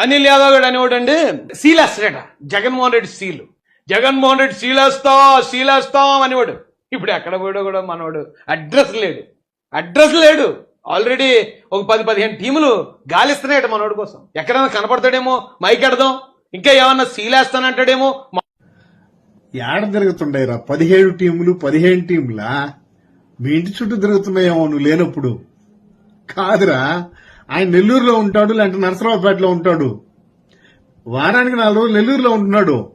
అనిల్ యాదవ్ గారు అనేవాడండి. సీలేస్తాడట జగన్మోహన్ రెడ్డి సీలు. జగన్మోహన్ రెడ్డి సీలేస్తాం సీలేస్తాం అనేవాడు. ఇప్పుడు ఎక్కడ పోయాడో కూడా మనవాడు. అడ్రస్ లేడు అడ్రస్ లేడు ఆల్రెడీ ఒక పది పదిహేను టీములు గాలిస్తున్నాయట మనోడి కోసం. ఎక్కడైనా కనపడతాడేమో మైక్ ఎడదాం. ఇంకా ఏమన్నా సీలేస్తానంటాడేమో ఏడ తిరుగుతుండేరా? పదిహేడు టీములు పదిహేను టీములా? మీ ఇంటి చుట్టూ తిరుగుతున్నాయేమో నువ్వు లేనప్పుడు. కాదురా. ఆయన నెల్లూరులో ఉంటాడు లేదంటే నరసరావుపేటలో ఉంటాడు. వారానికి నాలుగు రోజులు నెల్లూరులో ఉంటున్నాడు.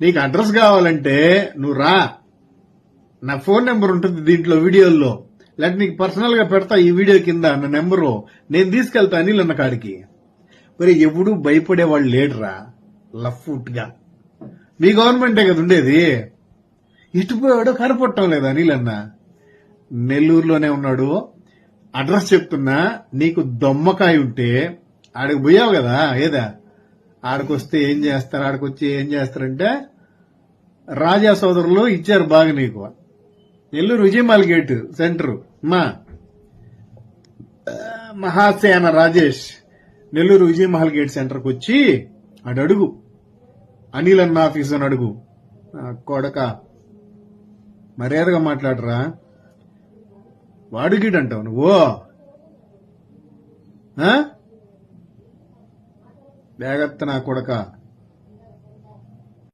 నీకు అడ్రస్ కావాలంటే నువ్వు రా. నా ఫోన్ నెంబర్ ఉంటుంది దీంట్లో వీడియోల్లో. లేకపోతే నీకు పర్సనల్గా పెడతా ఈ వీడియో కింద నా నెంబరు. నేను తీసుకెళ్తా అనిల్ అన్న కాడికి. మరి ఎప్పుడు భయపడేవాళ్ళు లేడురా. లఫ్ట్గా. మీ గవర్నమెంటే కదా ఉండేది. ఇటుపోయాడో కనపడటం లేదా అనిల్ అన్న? నెల్లూరులోనే ఉన్నాడు. అడ్రస్ చెప్తున్నా నీకు దొమ్మకాయ ఉంటే ఆడికి పోయావు కదా ఏదా? ఆడికొస్తే ఏం చేస్తారు? ఆడికొచ్చి ఏం చేస్తారంటే రాజా సోదరులు ఇచ్చారు బాగా నీకు. Nellore Vijayamahal gate centre. మా మహాసేన రాజేష్ నెల్లూరు విజయమహల్ గేట్ సెంటర్కి వచ్చి అడు అడుగు. అనిల్ అన్న ఆఫీస్ అని అడుగు కొడక. మర్యాదగా మాట్లాడరా. వాడుగిడ్ నువ్వు ఆ? జాగ్రత్త నా కొడక